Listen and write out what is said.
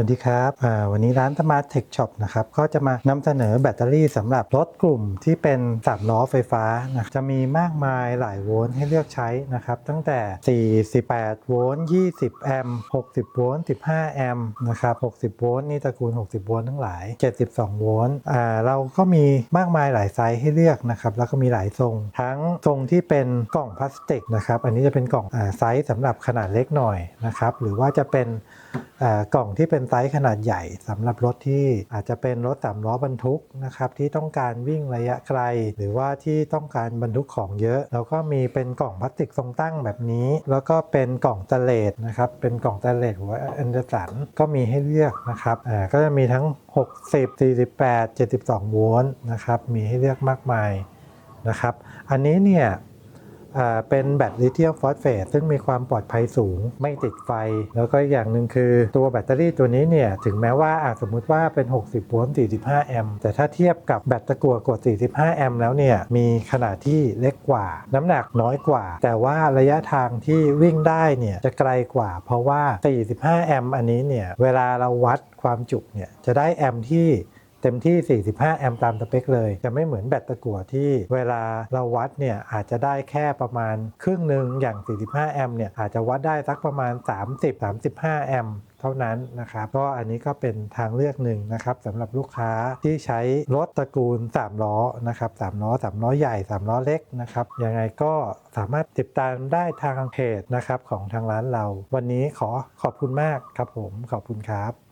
วัสดีครับวันนี้ร้าน Smart Tech Shop นะครับก็จะมานำเสนอแบตเตอรี่สำหรับรถกลุ่มที่เป็น3ล้อไฟฟ้านะจะมีมากมายหลายโวลต์ให้เลือกใช้นะครับตั้งแต่ 48 โวลต์ 20 แอมป์ 60 โวลต์ 15 แอมป์นะครับ 60 โวลต์นี่ตระกูล 60 โวลต์ทั้งหลาย 72 โวลต์เราก็มีมากมายหลายไซส์ให้เลือกนะครับแล้วก็มีหลายทรง ทั้งทรงที่เป็นกล่องพลาสติกนะครับอันนี้จะเป็นกล่องอไซส์สำหรับขนาดเล็กหน่อยนะครับหรือว่าจะเป็นกล่องที่เป็นไซส์ขนาดใหญ่สำหรับรถที่อาจจะเป็นรถสามล้อบรรทุกนะครับที่ต้องการวิ่งระยะไกล หรือว่าที่ต้องการบรรทุกของเยอะ แล้วก็มีเป็นกล่องพลาสติกทรงตั้งแบบนี้ แล้วก็เป็นกล่องสเลดนะครับเป็นกล่องสเลดหัวแอนเดอร์สันก็มีให้เลือกนะครับอ่าก็จะมีทั้ง 60 48 72โวลต์นะครับมีให้เลือกมากมายนะครับ อันนี้เนี่ย เป็นแบตลิเธียมฟอสเฟตซึ่งมีความปลอดภัยสูงไม่ติดไฟ แล้วก็อีกอย่างหนึ่งคือตัวแบตเตอรี่ตัวนี้เนี่ยถึงแม้ว่าอาจสมมุติว่าเป็น 60โวลต์45 แอมป์แต่ถ้าเทียบกับแบตตะกั่วกด 45 แอมป์แล้วเนี่ยมีขนาดที่เล็กกว่า น้ำหนักน้อยกว่า แต่ว่าระยะทางที่วิ่งได้เนี่ยจะไกลกว่า เพราะว่า 45 แอมป์อันนี้เนี่ยเวลาเราวัดความจุเนี่ยจะได้แอมป์ที่ เต็มที่ 45 แอมป์ตามสเปคเลย จะไม่เหมือนแบตตะกั่วที่เวลาเราวัดเนี่ยอาจจะได้แค่ประมาณครึ่งหนึ่งอย่าง 45 แอมป์เนี่ยอาจจะวัดได้สักประมาณ 30-35 แอมป์เท่านั้นนะครับ ก็อันนี้ก็เป็นทางเลือกหนึ่งนะครับสำหรับลูกค้าที่ใช้รถตระกูล 3 ล้อนะครับ3ล้อ 3 ล้อใหญ่ 3 ล้อเล็กนะครับยังไงก็สามารถติดตามได้ทางเพจนะครับของทางร้านเรา วันนี้ขอขอบคุณมากครับผมขอบคุณครับ